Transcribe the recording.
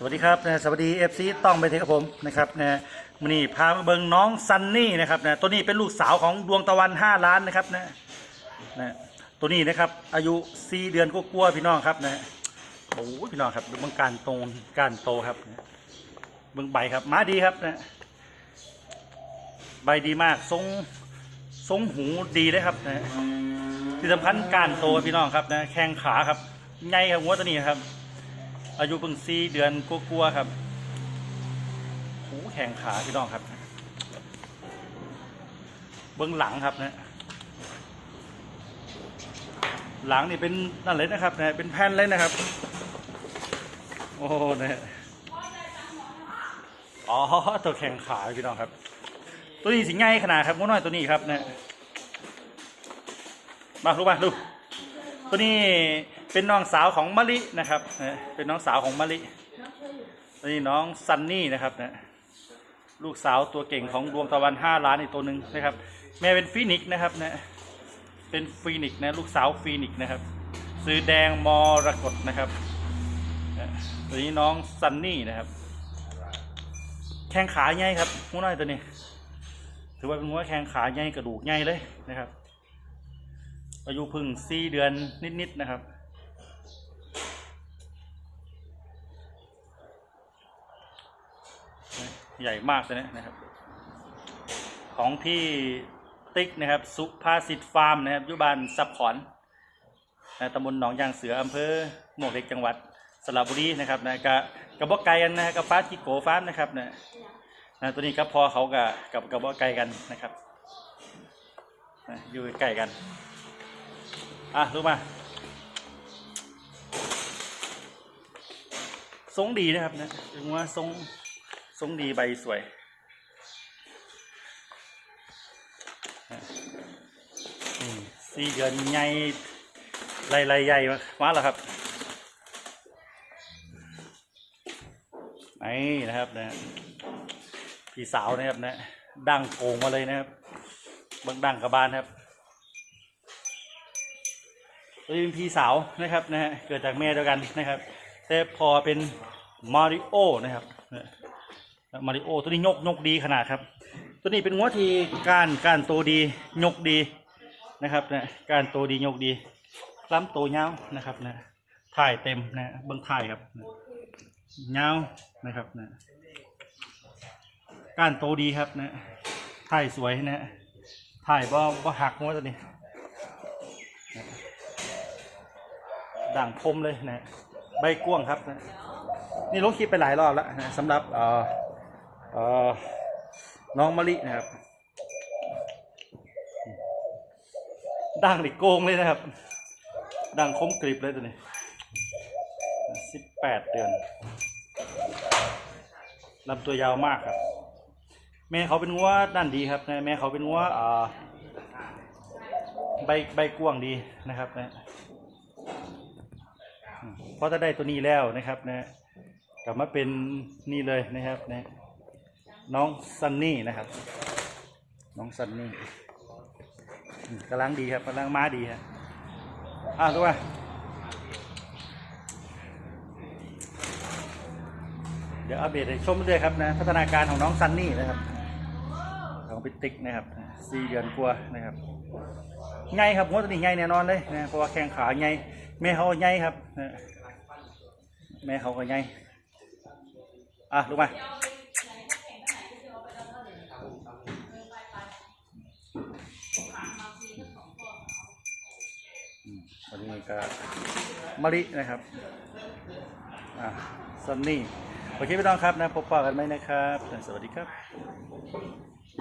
สวัสดีครับนะสวัสดีเอฟซีต้องไปเทครับผมนะครับนะมันนี่พามาเบิงน้องซันนี่นะครับนะตัวนี้เป็นลูกสาวของดวงตะวัน 5 ล้านนะครับนะนะตัวนี้นะครับอายุ 4 เดือนก็กลัวพี่น้องครับนะโอ้พี่น้องครับดูเบิงการโตการโตครับเบิงใบครับมาดีครับนะใบดีมากทรงทรงหูดีเลยครับนะที่สำคัญการโตพี่น้องครับนะแข้งขาครับใหญ่ครับหัวตัวนี้ครับ อายุเพิ่งสี่เดือนกลัวๆครับหูแข็งขาพี่น้องครับ เบื้องหลังครับนะหลังนี่เป็นนั่นเลยนะครับนะเป็นแผ่นเลยนะครับ โอ้โหนะอ๋อตัวแข็งขาพี่น้องครับ ตัวนี้สิง่ายขนาดครับง้อน้อยตัวนี้ครับเนะมาลูกมาดูตัวนี้ เป็นน้องสาวของมะลินะครับนะเป็นน้องสาวของมะลิตัวนี้น้องซันนี่นะครับนะลูกสาวตัวเก่งของดวงตะวันห้าล้านอีกตัวหนึ่งนะครับ แม่เป็นฟีนิกซ์นะครับนะเป็นฟีนิกซ์นะลูกสาวฟีนิกซ์นะครับซื้อแดงมรกตนะครับตัวนี้น้องซันนี่นะครับ แข้งขาใหญ่ครับหัวน้อยตัวนี้ถือว่าเป็นหัวแข้งขาใหญ่กระดูกใหญ่เลยนะครับอายุพึ่งสี่เดือนนิดๆนะครับ ใหญ่มากเลยนะครับ ของพี่ติ๊กนะครับ สุภาษิตฟาร์มนะครับยุบานซับขอนนะตำบลหนองยางเสืออำเภอหมวกเหล็กจังหวัดสระบุรีนะครับนะกะกระบอกไก่กันนะกับฟ้าจิโกฟาร์มนะครับนะนะตัวนี้ก็พอเขากับกับกระบอกไก่กันนะครับนะอยู่ใกล้กันอะรู้มาทรงดีนะครับนะถึงว่าทรง ทรงดีใบสวยนะนี่สี่เดือนใหญ่ไรไรใหญ่มาแล้วครับนี่นะครับนะพี่สาวนะครับนะดังโกงมาเลยนะครับบังดังกระบาลครับตัวนี้เป็นพี่สาวนะครับนะฮะเกิดจากแม่เดียวกันนะครับ แต่พอเป็นมาริโอนะครับ มาริโอตัวนี้ยกยกดีขนาดครับ ตัวนี้เป็นงัวที่การการโตดียกดีนะครับนะการโตดียกดีลำโตยาวนะครับนะถ่ายเต็มนะเบื้องถ่ายครับนะยาวนะครับนะการโตดีครับนะถ่ายสวยนะถ่ายบ่บ่หักงัวตัวนี้ด่างคมเลยนะใบกว้างครับนะนี่ลงคลิปไปหลายรอบแล้วนะสำหรับเอ่อ น้องมะลินะครับด่างดิโกงเลยนะครับด่างคมกริบเลยตัวนี้สิบแปดเดือนลำตัวยาวมากครับ แม่เขาเป็นงัวด้านดีครับนะแม่เขาเป็นงัวอ่อใบใบกวงดีนะครับนะเพราะถ้าได้ตัวนี้แล้วนะครับนะกลับมาเป็นนี่เลยนะครับนะ น้องซันนี่นะครับ น้องซันนี่กำลังดีครับกำลังมาดีครับอะทุกคนเดี๋ยวอัปเดตให้ชมเรื่อยครับนะพัฒนาการของน้องซันนี่นะครับ ของพิติกนะครับสี่เดือนกว่านะครับไงครับงวดตัวนี้ไงแน่นอนเลยนะเพราะว่าแข้งขาไงแม่เขาไงครับแม่เขาก็ไงอะลูกมาอืมวันนี้ ก็มะลินะครับอะซันนี่โอเคพี่น้องครับนะพบปะกันไหมนะครับ สวัสดีครับ